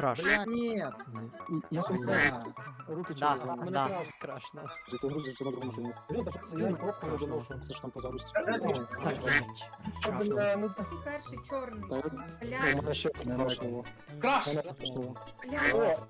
краш. Бля, нет. Я сам Бля. руки Да, через Мене да. краш, да. Ти грузишся на другу машину. Бля, даже це я пробка не доношу. Це ж там по загрузці. Так, блядь. Краш. Бля, ну Ти перший чорний. Та я- мене ще страшного. Краш! Мене блядь.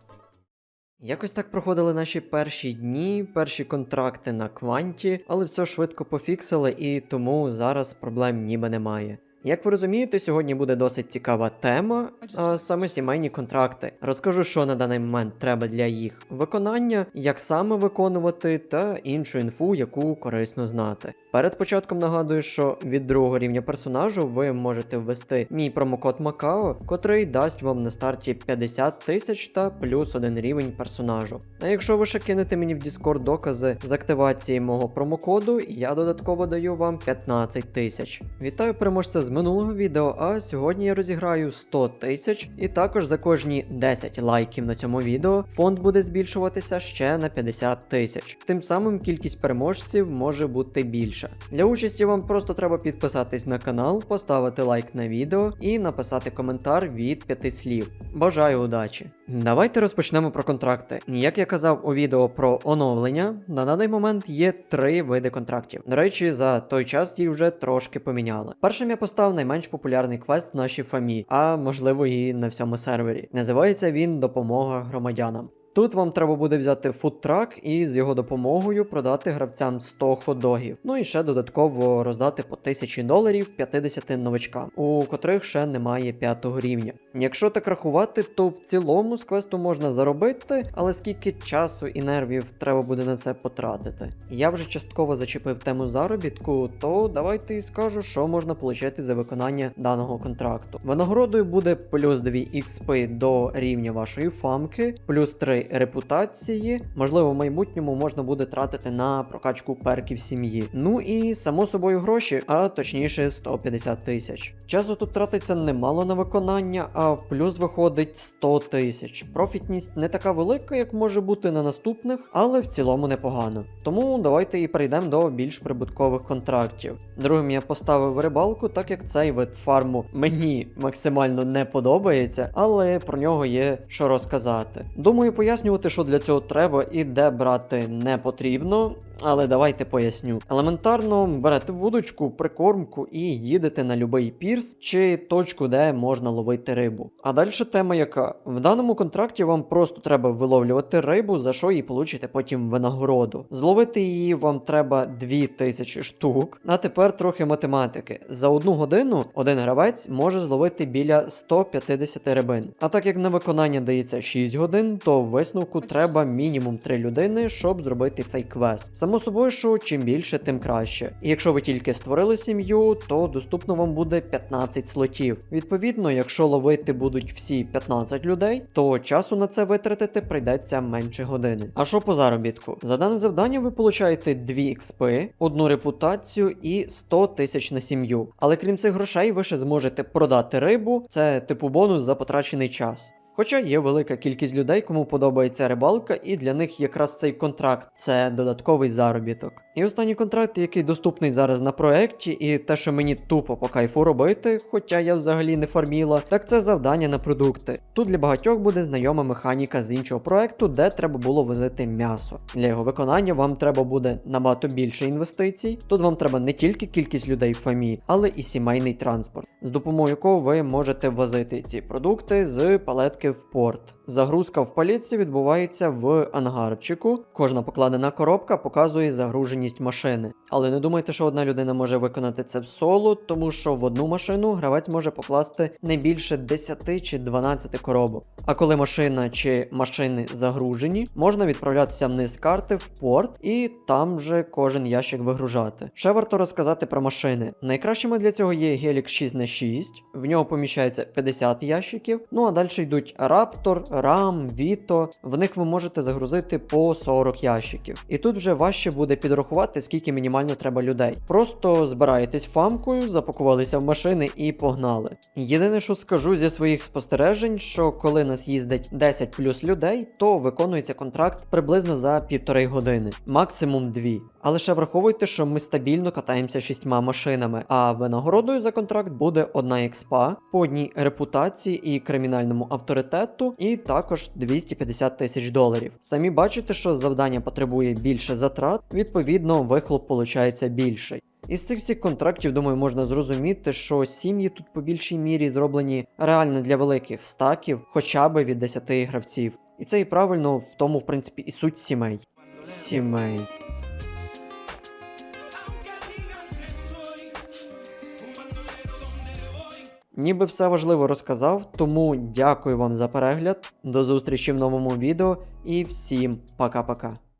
Якось так проходили наші перші дні, перші контракти на кванті, але все швидко пофіксили, і тому зараз проблем ніби немає. Як ви розумієте, сьогодні буде досить цікава тема, а саме сімейні контракти. Розкажу, що на даний момент треба для їх виконання, як саме виконувати, та іншу інфу, яку корисно знати. Перед початком нагадую, що від другого рівня персонажу ви можете ввести мій промокод Макао, котрий дасть вам на старті 50 тисяч та плюс один рівень персонажу. А якщо ви ще кинете мені в Discord докази з активації мого промокоду, я додатково даю вам 15 тисяч. Вітаю переможця з минулого відео, а сьогодні я розіграю 100 тисяч, і також за кожні 10 лайків на цьому відео фонд буде збільшуватися ще на 50 тисяч. Тим самим кількість переможців може бути більша. Для участі вам просто треба підписатись на канал, поставити лайк на відео і написати коментар від 5 слів. Бажаю удачі! Давайте розпочнемо про контракти. Як я казав у відео про оновлення, на даний момент є три види контрактів. До речі, за той час їх вже трошки поміняли. Першим я поставив найменш популярний квест в нашій фамі, а можливо і на всьому сервері. Називається він Допомога громадянам. Тут вам треба буде взяти фудтрак і з його допомогою продати гравцям 100 ходогів. Ну і ще додатково роздати по 1000 доларів 50 новачкам, у котрих ще немає п'ятого рівня. Якщо так рахувати, то в цілому з квесту можна заробити, але скільки часу і нервів треба буде на це потратити. Я вже частково зачепив тему заробітку, то давайте і скажу, що можна отримати за виконання даного контракту. Винагородою буде плюс 2 XP до рівня вашої фамки, плюс 3 репутації. Можливо, в майбутньому можна буде тратити на прокачку перків сім'ї. Ну і само собою гроші, а точніше 150 тисяч. Часу тут тратиться немало на виконання, а в плюс виходить 100 тисяч. Профітність не така велика, як може бути на наступних, але в цілому непогано. Тому давайте і перейдемо до більш прибуткових контрактів. Другим я поставив рибалку, так як цей вид фарму мені максимально не подобається, але про нього є що розказати. Думаю, пояснювати, що для цього треба і де брати не потрібно. Але давайте поясню. Елементарно берете вудочку, прикормку і їдете на любий пірс чи точку, де можна ловити рибу. А далі тема яка? В даному контракті вам просто треба виловлювати рибу, за що і получите потім винагороду. Зловити її вам треба 2000 штук. А тепер трохи математики. За одну годину один гравець може зловити біля 150 рибин. А так як на виконання дається 6 годин, то в висновку треба мінімум 3 людини, щоб зробити цей квест. Само собою, що чим більше, тим краще. І якщо ви тільки створили сім'ю, то доступно вам буде 15 слотів. Відповідно, якщо ловити будуть всі 15 людей, то часу на це витратити прийдеться менше години. А що по заробітку? За дане завдання ви получаєте 2 XP, одну репутацію і 100 тисяч на сім'ю. Але крім цих грошей, ви ще зможете продати рибу, це типу бонус за потрачений час. Хоча є велика кількість людей, кому подобається рибалка, і для них якраз цей контракт це додатковий заробіток. І останній контракт, який доступний зараз на проекті, і те, що мені тупо по кайфу робити, хоча я взагалі не фарміла, так це завдання на продукти. Тут для багатьох буде знайома механіка з іншого проекту, де треба було возити м'ясо. Для його виконання вам треба буде набагато більше інвестицій. Тут вам треба не тільки кількість людей в фамі, але і сімейний транспорт, з допомогою якого ви можете возити ці продукти з палетки в порт. Загрузка в палітці відбувається в ангарчику. Кожна покладена коробка показує загруженість машини. Але не думайте, що одна людина може виконати це в соло, тому що в одну машину гравець може покласти не більше 10 чи 12 коробок. А коли машина чи машини загружені, можна відправлятися вниз карти в порт і там вже кожен ящик вигружати. Ще варто розказати про машини. Найкращими для цього є Helix 6 на 6 в нього поміщається 50 ящиків. Ну а далі йдуть Raptor, RAM, Vito. В них ви можете загрузити по 40 ящиків. І тут вже важче буде підрахувати, скільки мінімально треба людей. Просто збираєтесь фамкою, запакувалися в машини і погнали. Єдине, що скажу зі своїх спостережень, що коли нас їздить 10 плюс людей, то виконується контракт приблизно за півтори години, максимум 2. Але ще враховуйте, що ми стабільно катаємося шістьма машинами, а винагородою за контракт буде одна експа по одній репутації і кримінальному авторитету, і також 250 тисяч доларів. Самі бачите, що завдання потребує більше затрат, відповідно, вихлоп получається більший. Із цих всіх контрактів, думаю, можна зрозуміти, що сім'ї тут по більшій мірі зроблені реально для великих стаків, хоча б від 10 гравців. І це і правильно, в тому, в принципі, і суть сімей. Сімей. Ніби все важливо розказав, тому дякую вам за перегляд. До зустрічі в новому відео і всім пока-пока.